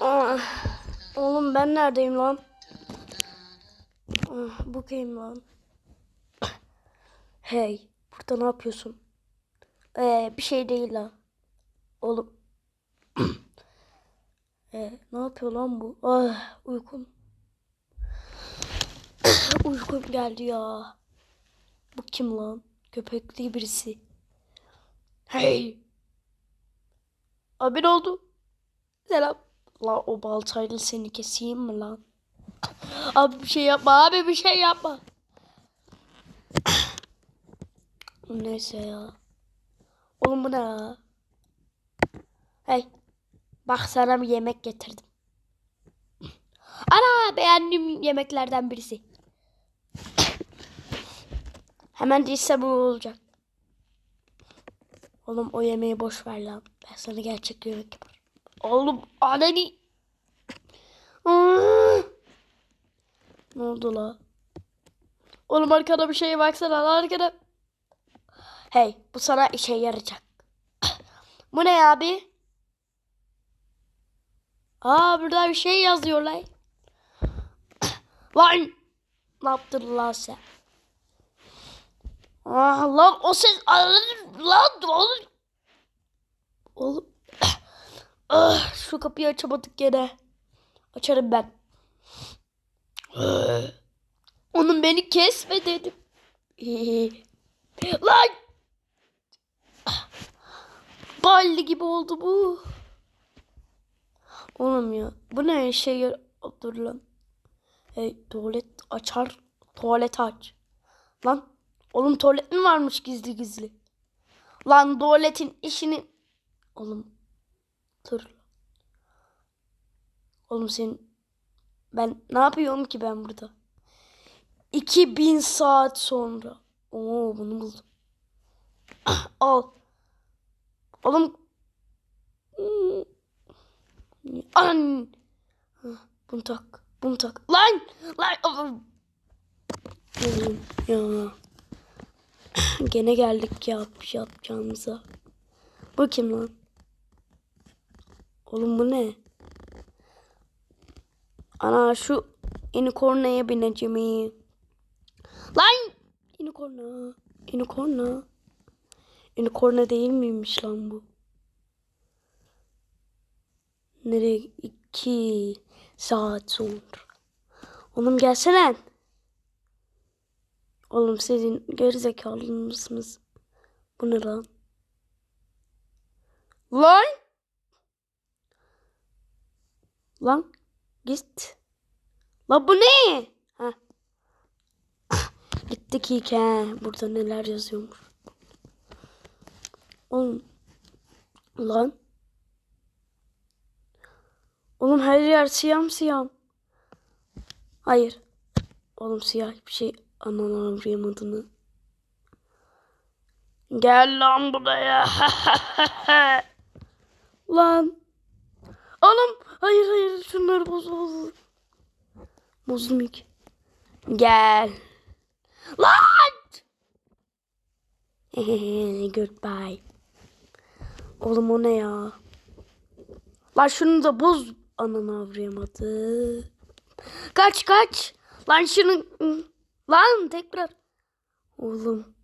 Ah, oğlum ben neredeyim lan? Ah, kim lan? Hey, burada ne yapıyorsun? Ee, bir şey değil la. Oğlum. ee, ne yapıyor lan bu? Ah, uykum. uykum geldi ya. Bu kim lan? Köpekli birisi. Hey. Abi ne oldu? Selam. La o baltayla seni keseyim mi lan? Abi bir şey yapma abi bir şey yapma. Neyse ya. Oğlum bu ne ya? Hey. Bak sana bir yemek getirdim. Ana beğendiğim yemeklerden birisi. Hemen değilse bu olacak. Oğlum o yemeği boş ver lan. Ben sana gerçek yemek yaparım. Oğlum anani. Aa! Ne oldu la? Oğlum arkada bir şeye baksana lan arkada. Hey bu sana işe yarayacak. bu ne abi? Aa burada bir şey yazıyor lan. lan. Ne yaptın lan sen? Ah lan o ses lan oğlum. Oğlum. Ah, şu kapıyı açamadık gene. Açarım ben. Onun beni kesme dedim. Lan! Balli gibi oldu bu. Oğlum ya. Bu ne şey dur lan. Hey tuvalet açar. Tuvalet aç. Lan. Oğlum tuvalet mi varmış gizli gizli? Lan tuvaletin işini. Oğlum. Dur. Oğlum senin. Ben ne yapıyorum ki ben burada? 2000 saat sonra. Oo bunu buldum. Al. Oğlum. An. Hah, Bunu tak. Bunu tak. Lan. Lan. Ya. Gene geldik ya yapacağımıza. Bu kim lan? Oğlum bu ne? Ana şu unicorn'a bineceğim. Lan! Unicorn'a. Unicorn'a. Unicorn'a değil miymiş lan bu? Nereye? iki saat sonra. Oğlum gelsene. Oğlum sizin gerizekalı mısınız? Bu ne lan? Lan! Lan git. Lan bu ne? Ha. Gittik ilk he. Burada neler yazıyormuş. Oğlum. Lan. Oğlum her yer siyah siyah. Hayır. Oğlum siyah bir şey anlamadım adını. Gel lan buraya. lan. Oğlum hayır hayır şunları boz boz. Bozdum ilk. Gel. Lan. Goodbye. Oğlum o ne ya? Lan şunu da boz. Ananı avrayamadı. Kaç kaç. Lan şunu. Lan tekrar. Oğlum.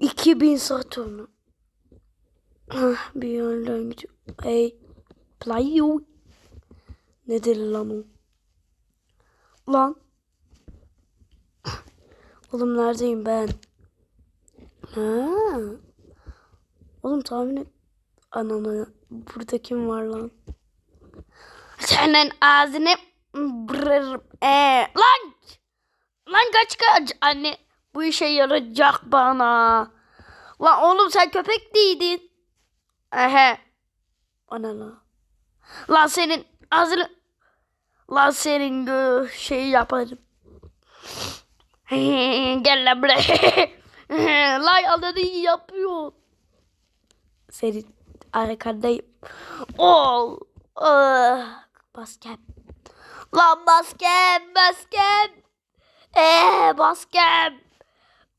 2000 saat sonra. Ah, bir yerden gidiyor. Hey. Play you. Nedir lan o? Lan. Oğlum neredeyim ben? Ha. Oğlum tahmin et. Ananı. Burada kim var lan? Senin ağzını brrr, ee, lan lan kaç kaç anne bu işe yarayacak bana lan oğlum sen köpek değildin ehe ana la lan senin ağzını lan senin gö şeyi yaparım gel lan buraya lan ananı yapıyor senin arkandayım ol ah. Basket. Lan basket, basket. Eee basket.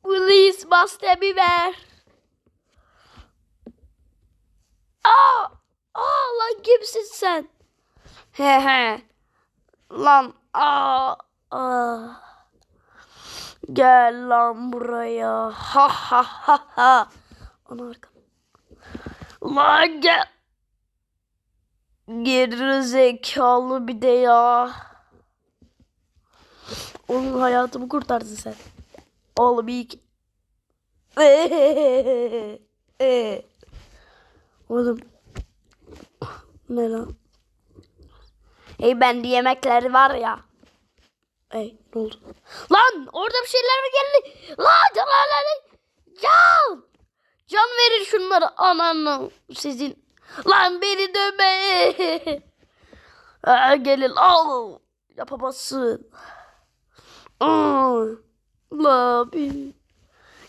Please basketimi ver. Aa! Lan kimsin sen? He he. Lan aa, aa. Gel lan buraya. Ha ha ha ha. Ana arkam. Lan gel. Geri zekalı bir de ya. Onun hayatımı kurtardın sen. Oğlum iyi ki. Oğlum. Ne lan? Ey bende yemekler var ya. Ey ne oldu? Lan orada bir şeyler mi geldi? Lan can lan can. Can verir şunlara ananı sizin. Lan beni dövme. Aa, gelin al. Yapamazsın. Aa, la bir.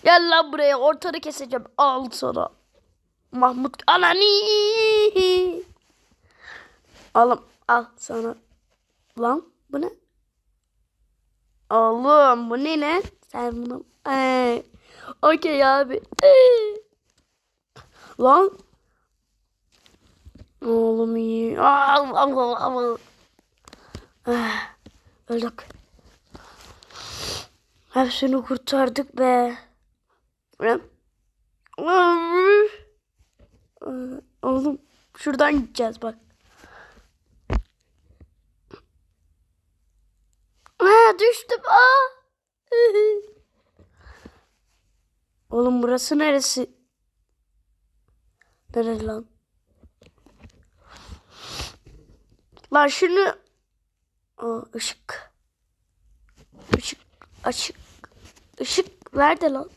Gel lan buraya ortanı keseceğim. Al sana. Mahmut anani. Alım al sana. Lan bu ne? Oğlum bu ne lan? Sen bunu... Ee, Okey abi. Ee. Lan. Oğlum iyi. Al al al al. Ah, öldük. Hepsini kurtardık be. Ne? Oğlum şuradan gideceğiz bak. Aa, düştüm. Aa. Oğlum burası neresi? Neresi lan? Lan şunu... Aa, ışık. Işık. Açık. Işık nerede lan?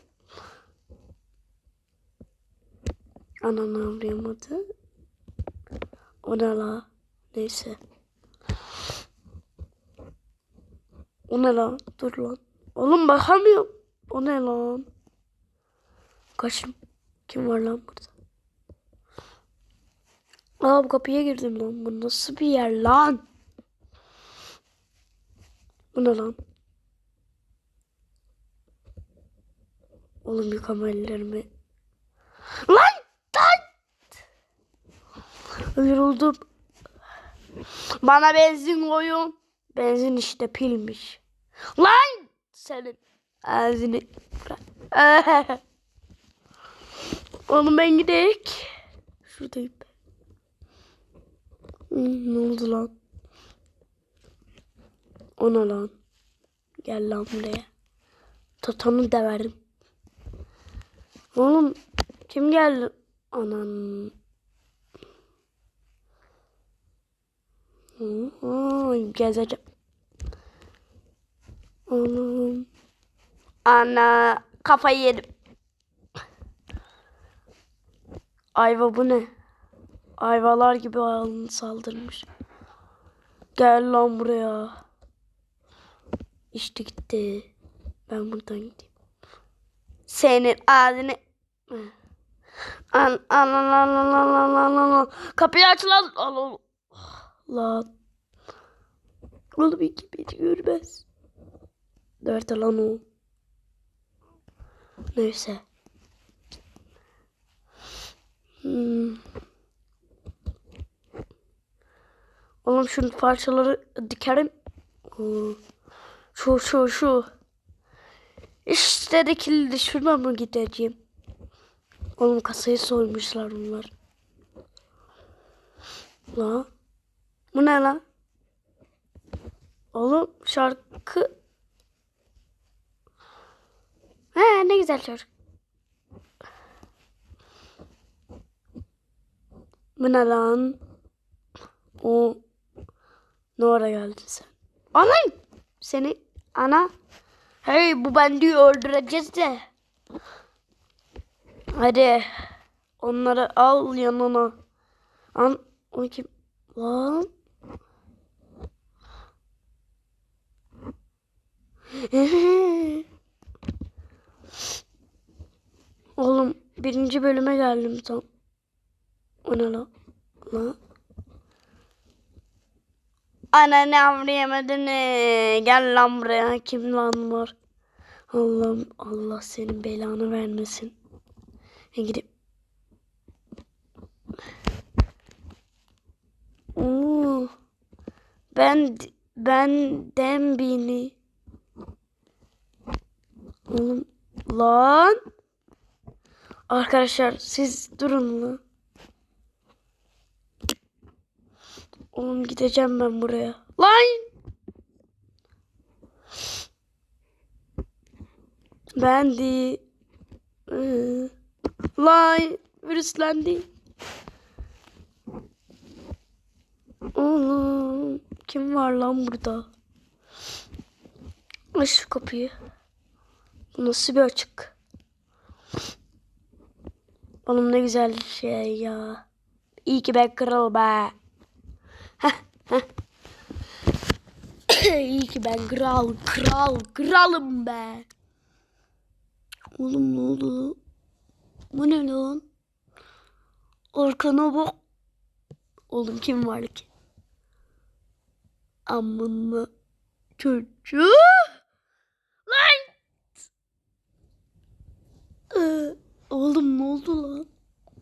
Ananı anlayamadı. O ne la? Neyse. O ne lan? Dur lan. Oğlum bakamıyorum. O ne lan? Kaçım. Kim var lan burada? Aa bu kapıya girdim lan. Bu nasıl bir yer lan? Bu ne lan? Oğlum yıkama ellerimi. Lan! Yoruldum. Bana benzin koyun. Benzin işte pilmiş. Lan! Senin ağzını. Oğlum ben gidek. Şuradayım. Hmm, ne oldu lan? Ona lan. Gel lan buraya. Tatanı da verdim. Oğlum kim geldi? Anan. Gezeceğim. Oğlum. Ana kafayı yedim. Ayva bu ne? Ayvalar gibi ayağını saldırmış. Gel lan buraya. İşte gitti. Ben buradan gideyim. Senin ağzını... An an an an an an an an an Kapıyı aç lan. Al al. Lan. Oğlum iki beni görmez. Nerede lan o? Neyse. Hmm. Oğlum şunun parçaları dikerim. Şu şu şu. İşte dikildi. Şuradan mı gideceğim? Oğlum kasayı soymuşlar bunlar. La. Bu ne lan? Oğlum şarkı. He ne güzel çocuk. Bu ne lan? O ne ara geldin sen? Anam! Seni ana. Hey bu bendiği öldüreceğiz de. Hadi. Onları al yanına. An o kim? Lan. Oğlum birinci bölüme geldim tam. O ne la? La. Ananı avrayamadın. Gel lan buraya. Kim lan var? Allah'ım Allah senin belanı vermesin. E gidip Ben benden beni. Oğlum lan. Arkadaşlar siz durun lan. Oğlum gideceğim ben buraya. Lan. Ben de Iı, Lan virüslendi. Oğlum kim var lan burada? Aç şu kapıyı. Bu nasıl bir açık? Oğlum ne güzel şey ya. İyi ki ben kral be. İyi ki ben kral, kral, kralım be. Oğlum ne oldu? Bu ne lan? Arkana bak. Oğlum kim var ki? Amına çocuğu. Lan! Ee, oğlum ne oldu lan?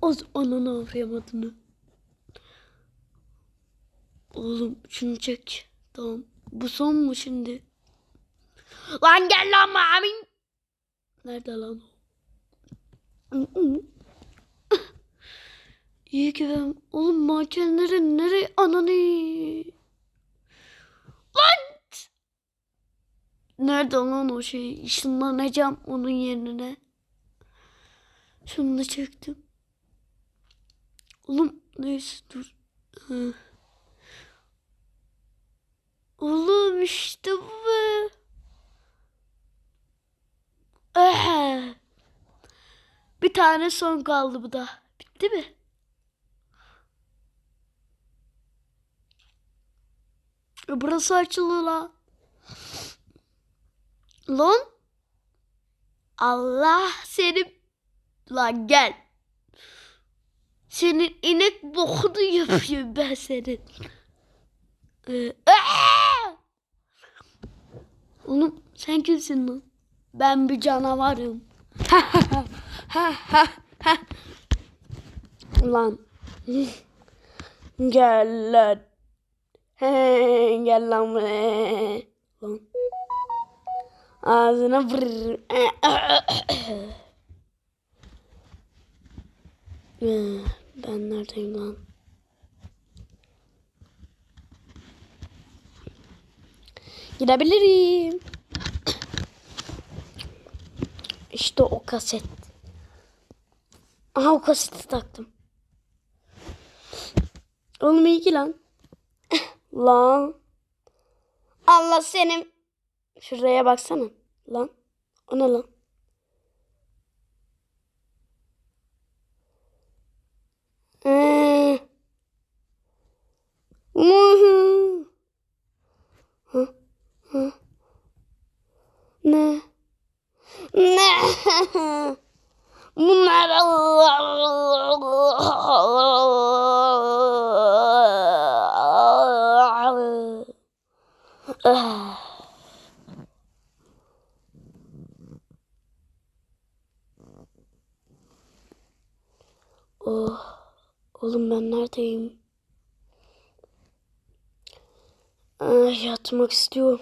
O ananı avrayamadığını. Oğlum şunu çek. Tamam. Bu son mu şimdi? Lan gel lan mamin. Nerede lan o? İyi ki ben... Oğlum mankenlere nereye ananı? Lan! Nerede lan o şey? Işınlanacağım onun yerine. Şunu da çektim. Oğlum neyse dur. Oğlum işte bu be. Eh. Bir tane son kaldı bu da. Bitti mi? E, Burası açıldı lan. Lan. Allah seni. Lan gel. Senin inek bokunu yapıyorum ben senin. Ee! Oğlum sen kimsin lan? Ben bir canavarım. Lan. Gel lan. Gel lan buraya. Ağzına vurur. Ben neredeyim lan? Gidebilirim. İşte o kaset. Aha o kaseti taktım. Oğlum iyi ki lan. lan. Allah senin. Şuraya baksana. Lan. O ne lan? Ee. Hı. Hı. Hı. Ne? Ne? Bunlar Oh, oğlum ben neredeyim? Ay, yatmak istiyorum.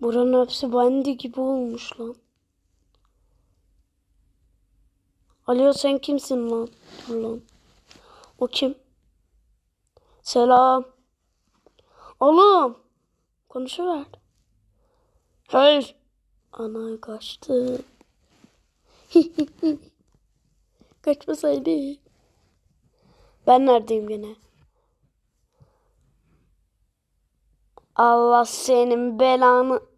Buranın hepsi bende gibi olmuş lan. Alo sen kimsin lan? Dur lan. O kim? Selam. Oğlum. Konuşuver. Hayır. Ana kaçtı. Kaçmasaydı. Ben neredeyim gene? Allah senin belanı.